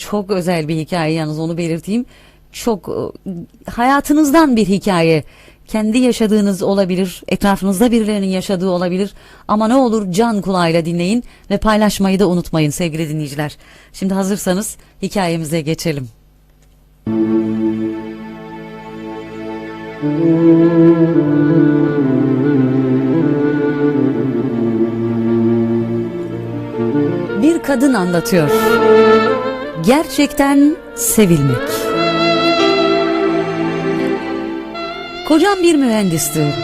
Çok özel bir hikaye yalnız onu belirteyim. Çok e, hayatınızdan bir hikaye. Kendi yaşadığınız olabilir, etrafınızda birilerinin yaşadığı olabilir. Ama ne olur can kulağıyla dinleyin ve paylaşmayı da unutmayın sevgili dinleyiciler. Şimdi hazırsanız hikayemize geçelim. Bir kadın anlatıyor. Gerçekten sevilmek. Kocam bir mühendisti.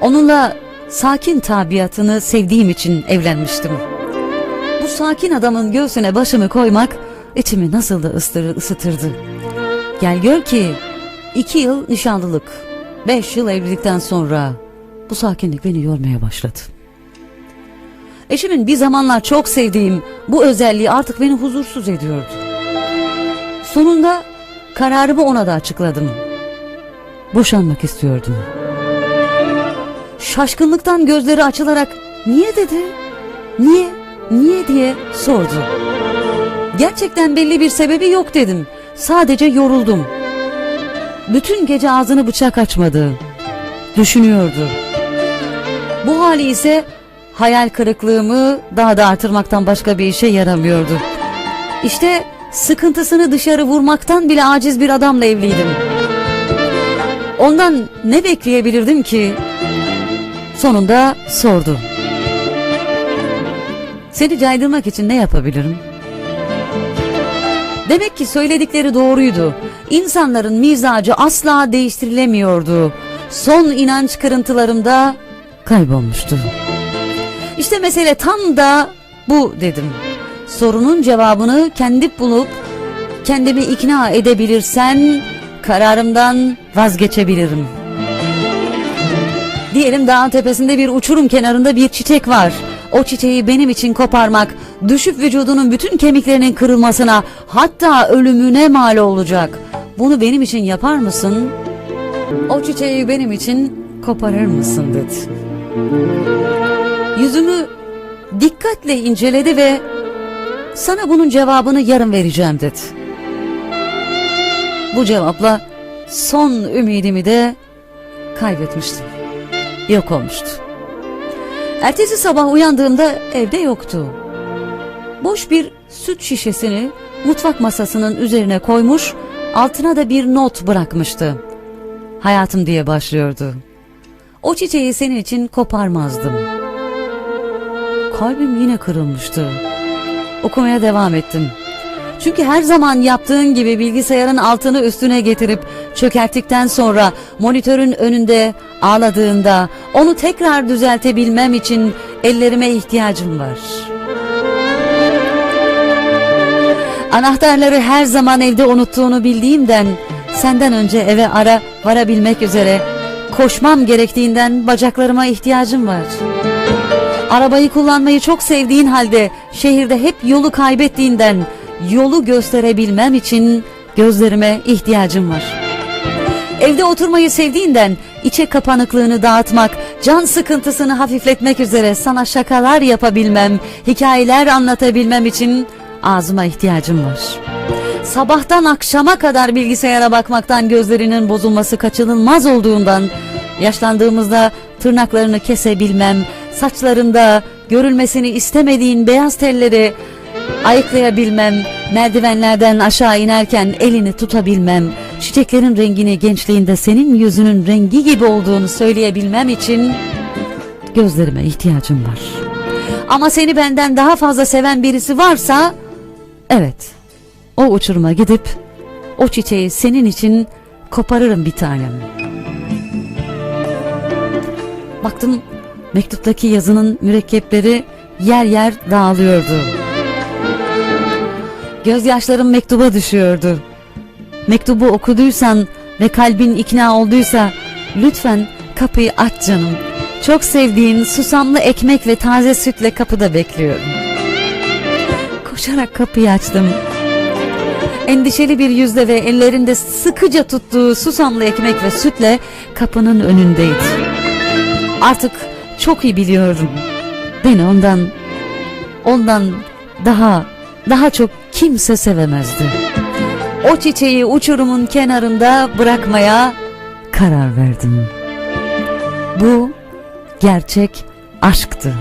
Onunla sakin tabiatını sevdiğim için evlenmiştim. Bu sakin adamın göğsüne başımı koymak içimi nasıl da ıstırır, ısıtırdı. Gel gör ki iki yıl nişanlılık, beş yıl evlilikten sonra bu sakinlik beni yormaya başladı. Eşimin bir zamanlar çok sevdiğim bu özelliği artık beni huzursuz ediyordu. Sonunda kararımı ona da açıkladım. Boşanmak istiyordum. Şaşkınlıktan gözleri açılarak niye dedi? Niye? Niye diye sordu. Gerçekten belli bir sebebi yok dedim. Sadece yoruldum. Bütün gece ağzını bıçak açmadı. Düşünüyordu. Bu hali ise hayal kırıklığımı daha da artırmaktan başka bir işe yaramıyordu. İşte sıkıntısını dışarı vurmaktan bile aciz bir adamla evliydim. Ondan ne bekleyebilirdim ki? Sonunda sordu. Seni caydırmak için ne yapabilirim? Demek ki söyledikleri doğruydu. İnsanların mizacı asla değiştirilemiyordu. Son inanç kırıntılarımda kaybolmuştu. İşte mesele tam da bu dedim. Sorunun cevabını kendi bulup kendimi ikna edebilirsen kararımdan vazgeçebilirim. Diyelim dağın tepesinde bir uçurum kenarında bir çiçek var. O çiçeği benim için koparmak, düşüp vücudunun bütün kemiklerinin kırılmasına, hatta ölümüne mal olacak. Bunu benim için yapar mısın? O çiçeği benim için koparır mısın dedi. Yüzümü dikkatle inceledi ve sana bunun cevabını yarın vereceğim dedi. Bu cevapla son ümidimi de kaybetmiştim. Yok olmuştu. Ertesi sabah uyandığımda evde yoktu. Boş bir süt şişesini mutfak masasının üzerine koymuş, altına da bir not bırakmıştı. Hayatım diye başlıyordu. O çiçeği senin için koparmazdım. Kalbim yine kırılmıştı. Okumaya devam ettim. Çünkü her zaman yaptığın gibi bilgisayarın altını üstüne getirip çökerttikten sonra monitörün önünde ağladığında onu tekrar düzeltebilmem için ellerime ihtiyacım var. Anahtarları her zaman evde unuttuğunu bildiğimden senden önce eve ara varabilmek üzere koşmam gerektiğinden bacaklarıma ihtiyacım var. Arabayı kullanmayı çok sevdiğin halde şehirde hep yolu kaybettiğinden yolu gösterebilmem için gözlerime ihtiyacım var. Evde oturmayı sevdiğinden içe kapanıklığını dağıtmak, can sıkıntısını hafifletmek üzere sana şakalar yapabilmem, hikayeler anlatabilmem için ağzıma ihtiyacım var. Sabahtan akşama kadar bilgisayara bakmaktan gözlerinin bozulması kaçınılmaz olduğundan yaşlandığımızda tırnaklarını kesebilmem, saçlarında görülmesini istemediğin beyaz telleri ayıklayabilmem, merdivenlerden aşağı inerken elini tutabilmem, çiçeklerin rengini gençliğinde senin yüzünün rengi gibi olduğunu söyleyebilmem için gözlerime ihtiyacım var. Ama seni benden daha fazla seven birisi varsa, evet, o uçuruma gidip o çiçeği senin için koparırım bir tanem. Baktım mektuptaki yazının mürekkepleri yer yer dağılıyordu. Gözyaşlarım mektuba düşüyordu. Mektubu okuduysan ve kalbin ikna olduysa lütfen kapıyı aç canım. Çok sevdiğin susamlı ekmek ve taze sütle kapıda bekliyorum. Koşarak kapıyı açtım. Endişeli bir yüzle ve ellerinde sıkıca tuttuğu susamlı ekmek ve sütle kapının önündeydi. Artık çok iyi biliyorum. Beni ondan, ondan daha, daha çok kimse sevemezdi. O çiçeği uçurumun kenarında bırakmaya karar verdim. Bu gerçek aşktı.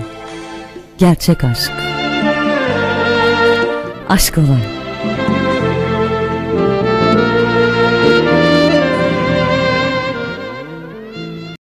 Gerçek aşk. Aşk olan.